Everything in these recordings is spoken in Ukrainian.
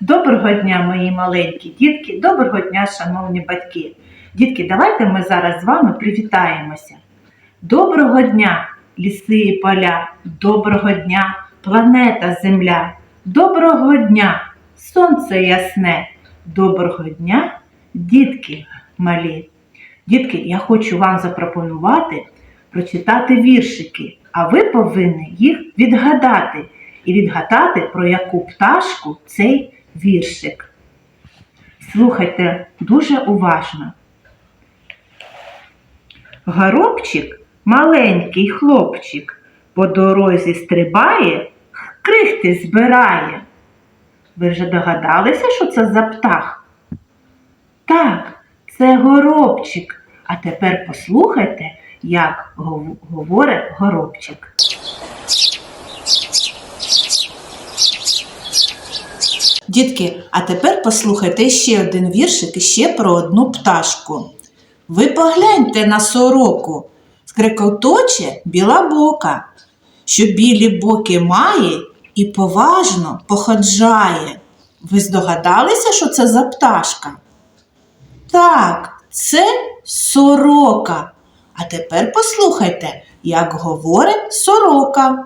Доброго дня, мої маленькі дітки, доброго дня, шановні батьки. Дітки, давайте ми зараз з вами привітаємося. Доброго дня, ліси і поля, доброго дня, планета Земля, доброго дня, сонце ясне, доброго дня, дітки малі. Дітки, я хочу вам запропонувати прочитати віршики, а ви повинні їх відгадати і відгадати, про яку пташку цей віршик. Слухайте дуже уважно. Горобчик, маленький хлопчик, по дорозі стрибає, крихти збирає. Ви вже догадалися, що це за птах? Так, це горобчик. А тепер послухайте, як говорить горобчик. Дітки, а тепер послухайте ще один віршик і ще про одну пташку. Ви погляньте на сороку, скрекоточе біла бока, що білі боки має і поважно походжає. Ви здогадалися, що це за пташка? Так, це сорока. А тепер послухайте, як говорить сорока.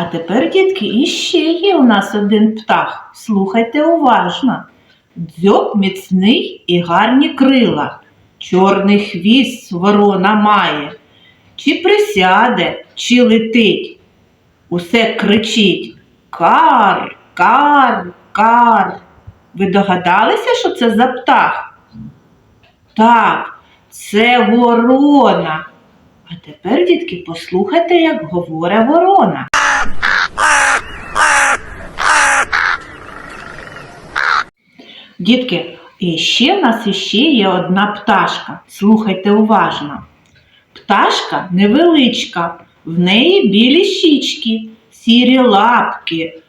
А тепер, дітки, іще є у нас один птах. Слухайте уважно. Дзьоб міцний і гарні крила. Чорний хвіст ворона має. Чи присяде, чи летить. Усе кричить Кар, кар, кар. Ви догадалися, що це за птах? Так, це ворона. А тепер, дітки, послухайте, як говорить ворона. Дітки, і ще в нас іще є одна пташка. Слухайте уважно. Пташка невеличка, в неї білі щічки, сірі лапки,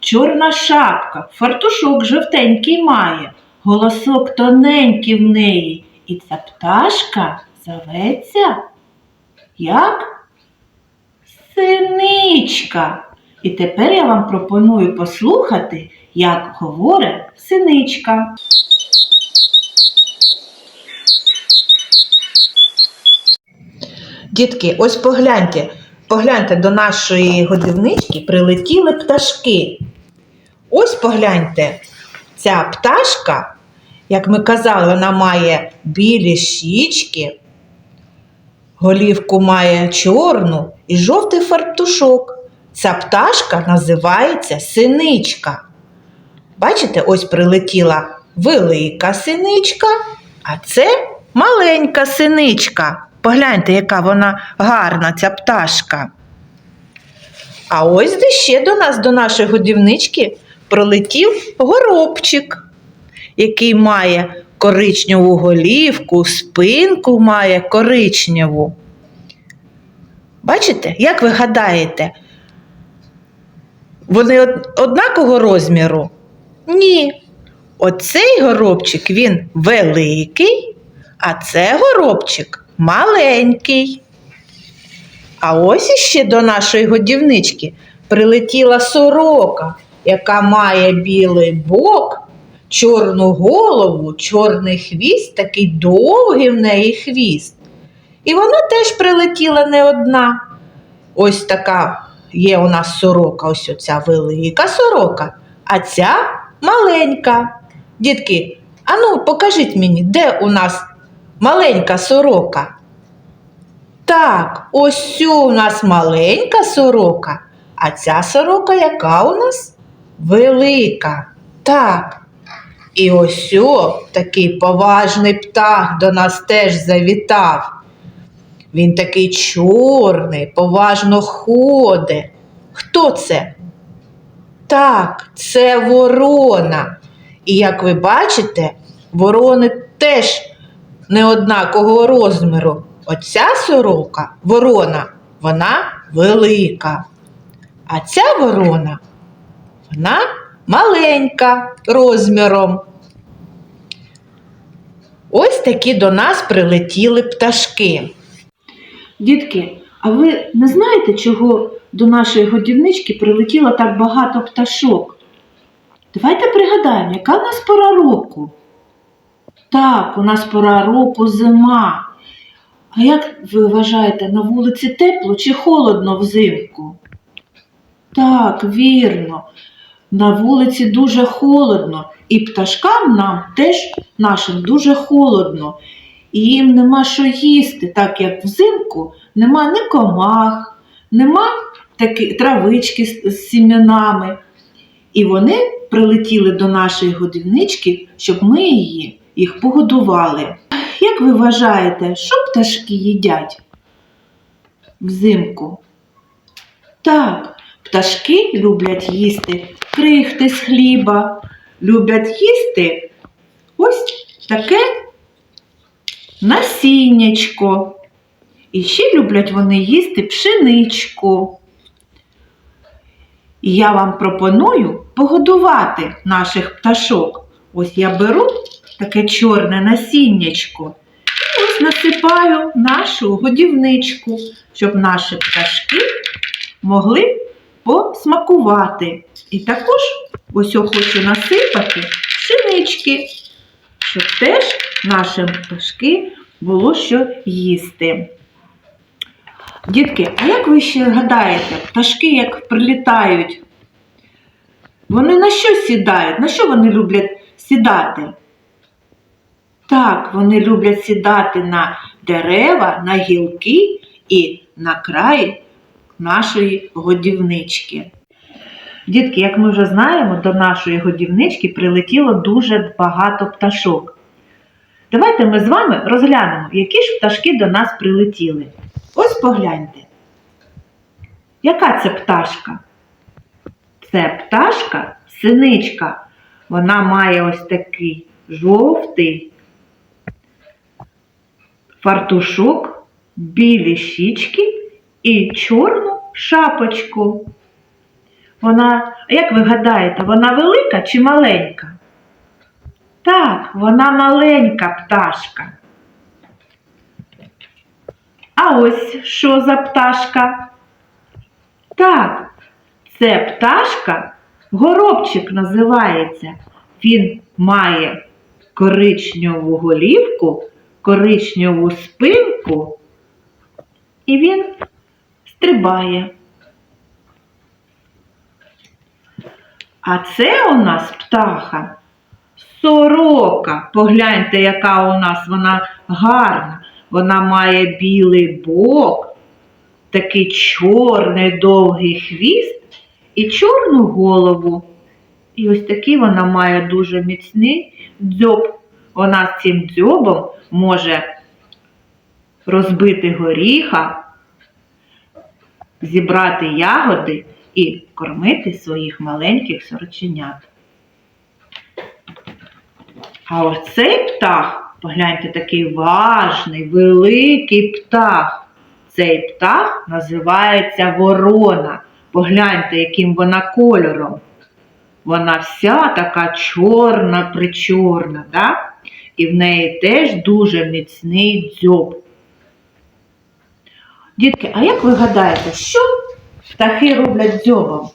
чорна шапка, фартушок жовтенький має, голосок тоненький в неї. І ця пташка зоветься як синичка. І тепер я вам пропоную послухати, як говорить синичка. Дітки, ось погляньте, погляньте до нашої годівнички прилетіли пташки. Ось погляньте, ця пташка, як ми казали, вона має білі щічки, голівку має чорну і жовтий фартушок. Ця пташка називається синичка. Бачите, ось прилетіла велика синичка, а це маленька синичка. Погляньте, яка вона гарна, ця пташка. А ось де ще до нас, до нашої годівнички, пролетів горобчик, який має коричневу голівку, спинку має коричневу. Бачите, як ви гадаєте, вони однакового розміру? Ні. Оцей горобчик він великий, а це горобчик маленький. А ось іще до нашої годівнички прилетіла сорока, яка має білий бок, чорну голову, чорний хвіст, такий довгий в неї хвіст. І вона теж прилетіла не одна. Ось така є у нас сорока, ось оця велика сорока, а ця маленька. Дітки, ану, покажіть мені, де у нас маленька сорока? Так, ось у нас маленька сорока, а ця сорока яка у нас? Велика. Так. І ось о, такий поважний птах до нас теж завітав. Він такий чорний, поважно ходить. Хто це? Так, це ворона. І як ви бачите, ворони теж не однакового розміру. Оця сорока, ворона, вона велика. А ця ворона, вона маленька розміром. Ось такі до нас прилетіли пташки. Дітки, а ви не знаєте, чого до нашої годівнички прилетіло так багато пташок? Давайте пригадаємо, яка в нас пора року? Так, у нас пора року зима. А як ви вважаєте, на вулиці тепло чи холодно взимку? Так, вірно. На вулиці дуже холодно, і пташкам нам теж нашим дуже холодно. І їм нема що їсти, так як взимку нема ні комах, нема такі травички з, з сім'янами. І вони прилетіли до нашої годівнички, щоб ми її їх погодували. Як ви вважаєте, що пташки їдять взимку? Так, пташки люблять їсти крихти з хліба, люблять їсти ось таке насіннячко. І ще люблять вони їсти пшеничку. І я вам пропоную погодувати наших пташок. Ось я беру таке чорне насіннячко і ось насипаю нашу годівничку, щоб наші пташки могли посмакувати. І також ось я хочу насипати пшенички, щоб теж нашим пташки було що їсти. Дітки, а як ви ще гадаєте, пташки як прилітають? Вони на що сідають? На що вони люблять сідати? Так, вони люблять сідати на дерева, на гілки і на краї нашої годівнички. Дітки, як ми вже знаємо, до нашої годівнички прилетіло дуже багато пташок. Давайте ми з вами розглянемо, які ж пташки до нас прилетіли. Ось погляньте. Яка це пташка? Це пташка синичка. Вона має ось такий жовтий фартушок, білі щічки і чорну шапочку. Вона, як ви гадаєте, вона велика чи маленька? Так, вона маленька пташка. А ось що за пташка? Так, це пташка, горобчик називається. Він має коричневу голівку, коричневу спинку, і він стрибає. А це у нас птаха сорока. Погляньте, яка у нас вона гарна. Вона має білий бок, такий чорний довгий хвіст і чорну голову. І ось такий вона має дуже міцний дзьоб. Вона цим дзьобом може розбити горіха, зібрати ягоди і кормити своїх маленьких сороченят. А ось цей птах, погляньте, такий важний, великий птах. Цей птах називається ворона. Погляньте, яким вона кольором. Вона вся така чорна причорна, да? і в неї теж дуже міцний дзьоб. Дітки, а як ви гадаєте, що птахи роблять дзьобом?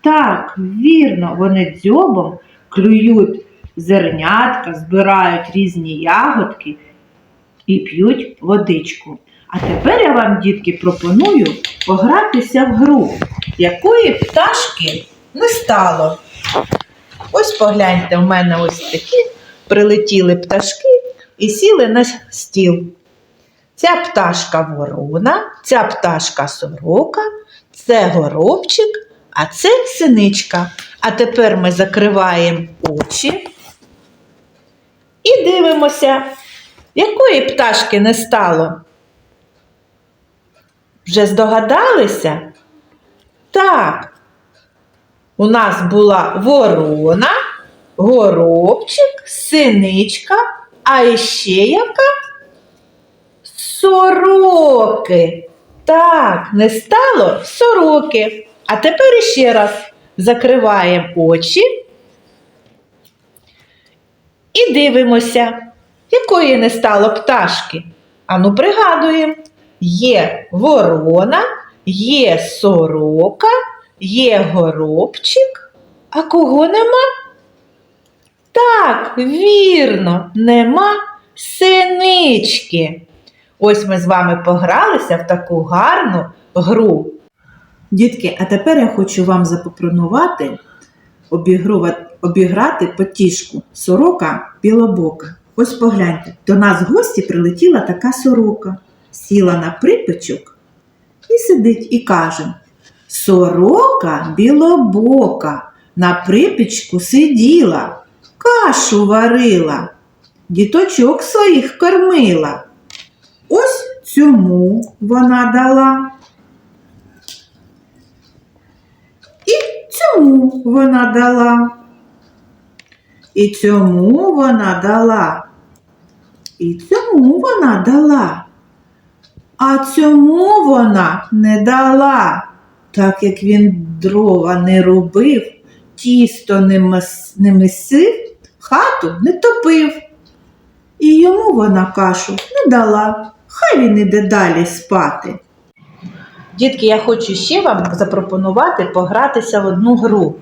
Так, вірно, вони дзьобом клюють зернятка, збирають різні ягодки і п'ють водичку. А тепер я вам, дітки, пропоную погратися в гру, якої пташки не стало. Ось погляньте, в мене ось такі прилетіли пташки і сіли на стіл. Ця пташка ворона, ця пташка сорока, це горобчик, а це синичка. А тепер ми закриваємо очі і дивимося, якої пташки не стало. Вже здогадалися? Так, у нас була ворона, горобчик, синичка, а іще яка? Сороки. Так, не стало сороки. А тепер іще раз закриваємо очі і дивимося, якої не стало пташки. Ану, пригадуємо, є ворона, Є сорока, є горобчик, а кого нема? Так, вірно, нема синички. Ось ми з вами погралися в таку гарну гру. Дітки, а тепер я хочу вам запропонувати обіграти потішку сорока білобока. Ось погляньте, до нас в гості прилетіла така сорока, сіла на припечок і сидить і каже: Сорока білобока на припічку сиділа, кашу варила, діточок своїх кормила. Ось цьому вона дала. І цьому вона дала. І цьому вона дала. І цьому вона дала. А цьому вона не дала, так як він дрова не робив, тісто не, месив, хату не топив. І йому вона кашу не дала. Хай він іде далі спати. Дітки, я хочу ще вам запропонувати погратися в одну гру.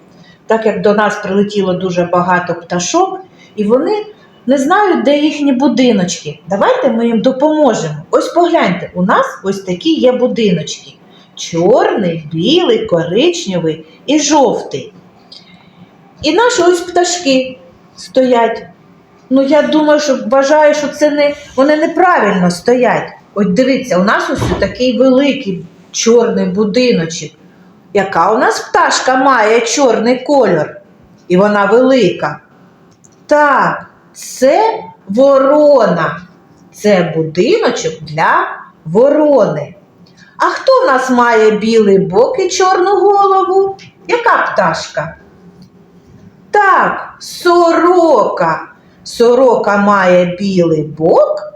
Так як до нас прилетіло дуже багато пташок, і вони не знають, де їхні будиночки. Давайте ми їм допоможемо. Ось погляньте, у нас ось такі є будиночки: чорний, білий, коричневий і жовтий. І наші ось пташки стоять. Ну, я думаю, що вважаю, що це не вони неправильно стоять. От дивіться, у нас ось такий великий чорний будиночок. Яка у нас пташка має чорний кольор? І вона велика. Так, це ворона. Це будиночок для ворони. А хто в нас має білий бок і чорну голову? Яка пташка? Так, сорока. Сорока має білий бок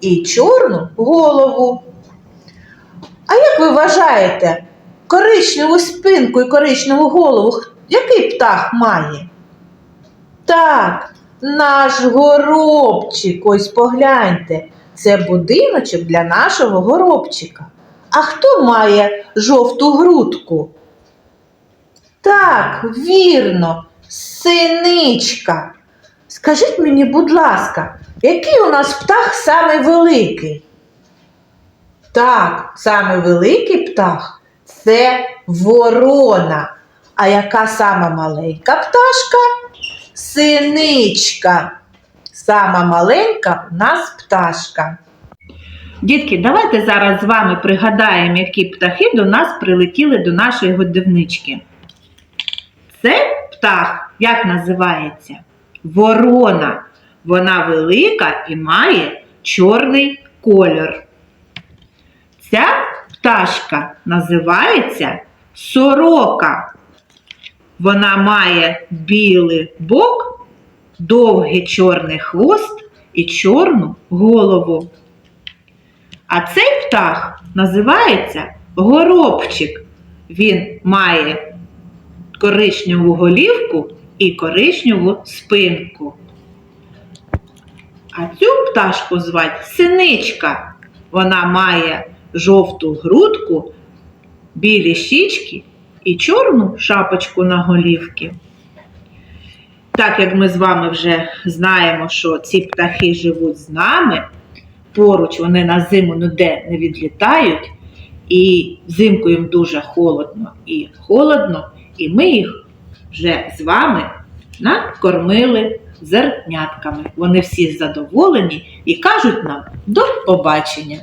і чорну голову. А як ви вважаєте, коричневу спинку і коричневу голову який птах має? Так, наш горобчик, ось погляньте, це будиночок для нашого горобчика. А хто має жовту грудку? Так, вірно, синичка. Скажіть мені, будь ласка, який у нас птах самий великий? Так, самий великий птах це ворона. А яка сама маленька пташка? Синичка. Сама маленька у нас пташка. Дітки, давайте зараз з вами пригадаємо, які птахи до нас прилетіли до нашої годівнички. Це птах, як називається? Ворона. Вона велика і має чорний кольор. Ця пташка називається сорока. Вона має білий бок, довгий чорний хвост і чорну голову. А цей птах називається горобчик. Він має коричневу голівку і коричневу спинку. А цю пташку звать синичка. Вона має жовту грудку, білі щічки і чорну шапочку на голівці. Так як ми з вами вже знаємо, що ці птахи живуть з нами, поруч вони на зиму ніде не відлітають, і взимку їм дуже холодно і холодно, і ми їх вже з вами накормили зернятками. Вони всі задоволені і кажуть нам до побачення.